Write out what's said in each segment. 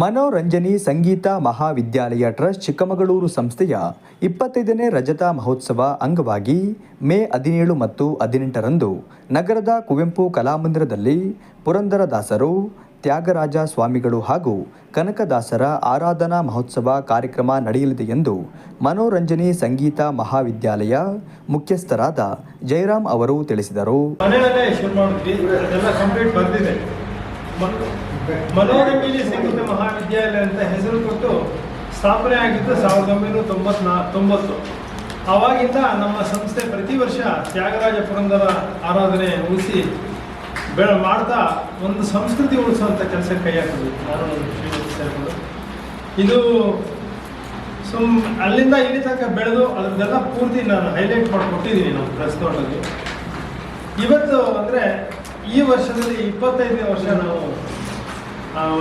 ಮನೋರಂಜನಿ ಸಂಗೀತ ಮಹಾವಿದ್ಯಾಲಯ ಟ್ರಸ್ಟ್ ಚಿಕ್ಕಮಗಳೂರು ಸಂಸ್ಥೆಯ ಇಪ್ಪತ್ತೈದನೇ ರಜತ ಮಹೋತ್ಸವ ಅಂಗವಾಗಿ ಮೇ ಹದಿನೇಳು ಮತ್ತು ಹದಿನೆಂಟರಂದು ನಗರದ ಕುವೆಂಪು ಕಲಾಮಂದಿರದಲ್ಲಿ ಪುರಂದರದಾಸರು, ತ್ಯಾಗರಾಜ ಸ್ವಾಮಿಗಳು ಹಾಗೂ ಕನಕದಾಸರ ಆರಾಧನಾ ಮಹೋತ್ಸವ ಕಾರ್ಯಕ್ರಮ ನಡೆಯಲಿದೆ ಎಂದು ಮನೋರಂಜನಿ ಸಂಗೀತ ಮಹಾವಿದ್ಯಾಲಯ ಮುಖ್ಯಸ್ಥರಾದ ಜಯರಾಮ್ ಅವರು ತಿಳಿಸಿದರು. ಮನೋರಂಜನಿ ಸಂಗೀತ ಮಹಾವಿದ್ಯಾಲಯ ಅಂತ ಹೆಸರು ಕೊಟ್ಟು ಸ್ಥಾಪನೆ ಆಗಿದ್ದು ಸಾವಿರದ ಒಂಬೈನೂರ ತೊಂಬತ್ನಾ, ತೊಂಬತ್ತು. ಆವಾಗಿಂದ ನಮ್ಮ ಸಂಸ್ಥೆ ಪ್ರತಿ ವರ್ಷ ತ್ಯಾಗರಾಜ ಪುರಂದರ ಆರಾಧನೆ ಉಳಿಸಿ ಬೆಳ, ಮಾಡ್ತಾ ಒಂದು ಸಂಸ್ಕೃತಿ ಉಳಿಸುವಂಥ ಕೆಲಸ ಕೈ ಹಾಕಿದ್ವಿ ಇದು ಸುಮ್ ಅಲ್ಲಿಂದ ಇಲ್ಲಿ ತನಕ ಬೆಳೆದು ಅದನ್ನೆಲ್ಲ ಪೂರ್ತಿ ನಾನು ಹೈಲೈಟ್ ಮಾಡಿಕೊಟ್ಟಿದ್ದೀನಿ ನಮ್ಮ ಪ್ರೆಸ್ ಇವತ್ತು ಅಂದರೆ ಈ ವರ್ಷದಲ್ಲಿ ಇಪ್ಪತ್ತೈದನೇ ವರ್ಷ ನಾವು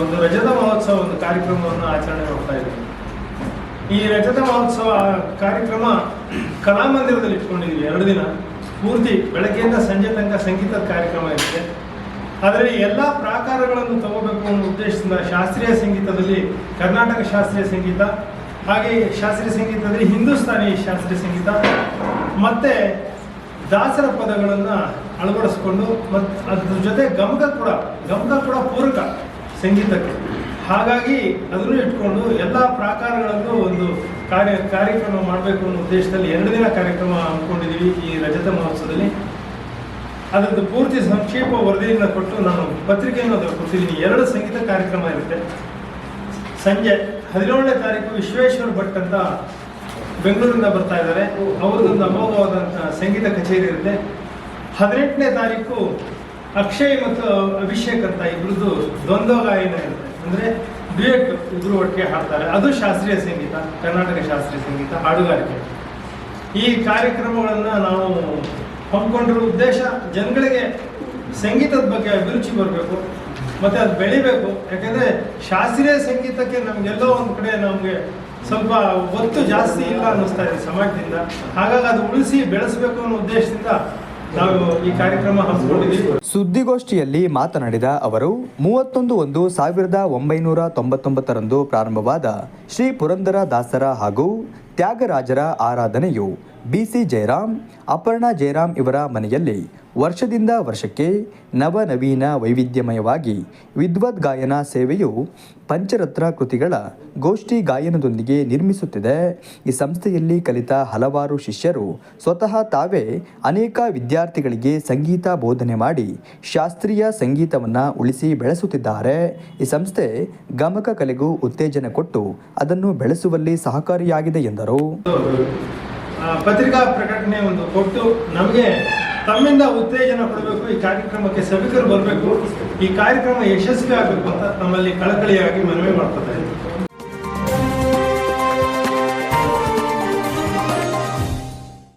ಒಂದು ರಜತ ಮಹೋತ್ಸವ ಒಂದು ಕಾರ್ಯಕ್ರಮವನ್ನು ಆಚರಣೆ ಮಾಡ್ತಾ ಇದ್ದೀವಿ. ಈ ರಜತ ಮಹೋತ್ಸವ ಕಾರ್ಯಕ್ರಮ ಕಲಾಮಂದಿರದಲ್ಲಿ ಇಟ್ಕೊಂಡಿದ್ದೀವಿ ಎರಡು ದಿನ. ಪೂರ್ತಿ ಬೆಳಗ್ಗೆಯಿಂದ ಸಂಜೆ ತನಕ ಸಂಗೀತದ ಕಾರ್ಯಕ್ರಮ ಇರುತ್ತೆ. ಅದರಲ್ಲಿ ಎಲ್ಲ ಪ್ರಾಕಾರಗಳನ್ನು ತಗೋಬೇಕು ಅನ್ನೋ ಉದ್ದೇಶದಿಂದ ಶಾಸ್ತ್ರೀಯ ಸಂಗೀತದಲ್ಲಿ ಕರ್ನಾಟಕ ಶಾಸ್ತ್ರೀಯ ಸಂಗೀತ, ಹಾಗೆ ಶಾಸ್ತ್ರೀಯ ಸಂಗೀತದಲ್ಲಿ ಹಿಂದೂಸ್ತಾನಿ ಶಾಸ್ತ್ರೀಯ ಸಂಗೀತ, ಮತ್ತೆ ದಾಸರ ಪದಗಳನ್ನು ಅಳವಡಿಸ್ಕೊಂಡು ಮತ್ತು ಅದ್ರ ಜೊತೆ ಗಮಕ ಕೂಡ ಗಮಕ ಕೂಡ ಪೂರಕ ಸಂಗೀತಕ್ಕೆ. ಹಾಗಾಗಿ ಅದನ್ನು ಇಟ್ಕೊಂಡು ಎಲ್ಲ ಪ್ರಾಕಾರಗಳನ್ನು ಒಂದು ಕಾರ್ಯ, ಕಾರ್ಯಕ್ರಮ ಮಾಡಬೇಕು ಅನ್ನೋ ಉದ್ದೇಶದಲ್ಲಿ ಎರಡು ದಿನ ಕಾರ್ಯಕ್ರಮ ಅಂದ್ಕೊಂಡಿದ್ದೀವಿ ಈ ರಜತ ಮಹೋತ್ಸವದಲ್ಲಿ. ಅದರದ್ದು ಪೂರ್ತಿ ಸಂಕ್ಷೇಪ ವರದಿಯನ್ನು ಕೊಟ್ಟು ನಾನು ಪತ್ರಿಕೆಯನ್ನು ಅದನ್ನು ಕೊಟ್ಟಿದ್ದೀನಿ. ಎರಡು ಸಂಗೀತ ಕಾರ್ಯಕ್ರಮ ಇರುತ್ತೆ. ಸಂಜೆ ಹದಿನೇಳನೇ ತಾರೀಕು ವಿಶ್ವೇಶ್ವರ ಭಟ್ ಅಂತ ಬೆಂಗಳೂರಿಂದ ಬರ್ತಾ ಇದ್ದಾರೆ. ಅವ್ರದ್ದೊಂದು ಅಮೋಘವಾದಂಥ ಸಂಗೀತ ಕಚೇರಿ ಇರುತ್ತೆ. ಹದಿನೆಂಟನೇ ತಾರೀಕು ಅಕ್ಷಯ್ ಮತ್ತು ಅಭಿಷೇಕ್ ಅಂತ ಇಬ್ರದ್ದು ದ್ವಂದ್ವ ಗಾಯನ ಇರುತ್ತೆ. ಅಂದರೆ ಡ್ಯೂಯೆಟ್ ಇಬ್ರು ಒಟ್ಟಿಗೆ ಹಾಡ್ತಾರೆ. ಅದು ಶಾಸ್ತ್ರೀಯ ಸಂಗೀತ, ಕರ್ನಾಟಕ ಶಾಸ್ತ್ರೀಯ ಸಂಗೀತ, ಹಾಡುಗಾರಿಕೆ. ಈ ಕಾರ್ಯಕ್ರಮಗಳನ್ನು ನಾವು ಹಮ್ಮಿಕೊಂಡಿರೋ ಉದ್ದೇಶ ಜನಗಳಿಗೆ ಸಂಗೀತದ ಬಗ್ಗೆ ಅಭಿರುಚಿ ಬರಬೇಕು. ಮತ್ತು ಅದು ಬೆಳಿಬೇಕು. ಯಾಕಂದ್ರೆ ಶಾಸ್ತ್ರೀಯ ಸಂಗೀತಕ್ಕೆ ನಮಗೆಲ್ಲೋ ಒಂದು ಕಡೆ ನಮಗೆ ಸ್ವಲ್ಪ ಒತ್ತು ಜಾಸ್ತಿ ಇಲ್ಲ ಅನ್ನಿಸ್ತಾ ಇದೆ ಸಮಾಜದಿಂದ. ಹಾಗಾಗಿ ಅದು ಉಳಿಸಿ ಬೆಳೆಸಬೇಕು ಅನ್ನೋ ಉದ್ದೇಶದಿಂದ ನಾವು ಈ ಸುದ್ದಿಗೋಷ್ಠಿಯಲ್ಲಿ ಮಾತನಾಡಿದ ಅವರು, ಮೂವತ್ತೊಂದು ಒಂದು ಸಾವಿರದ ಒಂಬೈನೂರ ತೊಂಬತ್ತೊಂಬತ್ತರಂದು ಪ್ರಾರಂಭವಾದ ಶ್ರೀ ಪುರಂದರ ದಾಸರ ಹಾಗೂ ತ್ಯಾಗರಾಜರ ಆರಾಧನೆಯು ಬಿಸಿ ಜಯರಾಮ್, ಅಪರ್ಣಾ ಜಯರಾಮ್ ಇವರ ಮನೆಯಲ್ಲಿ ವರ್ಷದಿಂದ ವರ್ಷಕ್ಕೆ ನವನವೀನ ವೈವಿಧ್ಯಮಯವಾಗಿ ವಿದ್ವತ್ ಗಾಯನ ಸೇವೆಯು ಪಂಚರತ್ನ ಕೃತಿಗಳ ಗೋಷ್ಠಿ ಗಾಯನದೊಂದಿಗೆ ನಿರ್ಮಿಸುತ್ತಿದೆ. ಈ ಸಂಸ್ಥೆಯಲ್ಲಿ ಕಲಿತ ಹಲವಾರು ಶಿಷ್ಯರು ಸ್ವತಃ ತಾವೇ ಅನೇಕ ವಿದ್ಯಾರ್ಥಿಗಳಿಗೆ ಸಂಗೀತ ಬೋಧನೆ ಮಾಡಿ ಶಾಸ್ತ್ರೀಯ ಸಂಗೀತವನ್ನು ಉಳಿಸಿ ಬೆಳೆಸುತ್ತಿದ್ದಾರೆ. ಈ ಸಂಸ್ಥೆ ಗಮಕ ಕಲೆಗೂ ಉತ್ತೇಜನ ಕೊಟ್ಟು ಅದನ್ನು ಬೆಳೆಸುವಲ್ಲಿ ಸಹಕಾರಿಯಾಗಿದೆ ಎಂದರು. ಪತ್ರಿಕಾ ಪ್ರಕಟಣೆ ಒಂದು ಕೊಟ್ಟು ನಮಗೆ ತಮ್ಮಿಂದ ಉತ್ತೇಜನ ಕೊಡಬೇಕು, ಈ ಕಾರ್ಯಕ್ರಮಕ್ಕೆ ಸಭಿಕರು ಬರಬೇಕು, ಈ ಕಾರ್ಯಕ್ರಮ ಯಶಸ್ವಿ ಆಗಬೇಕು ಅಂತ ನಮ್ಮಲ್ಲಿ ಕಳಕಳಿಯಾಗಿ ಮನವಿ ಮಾಡ್ತಾರೆ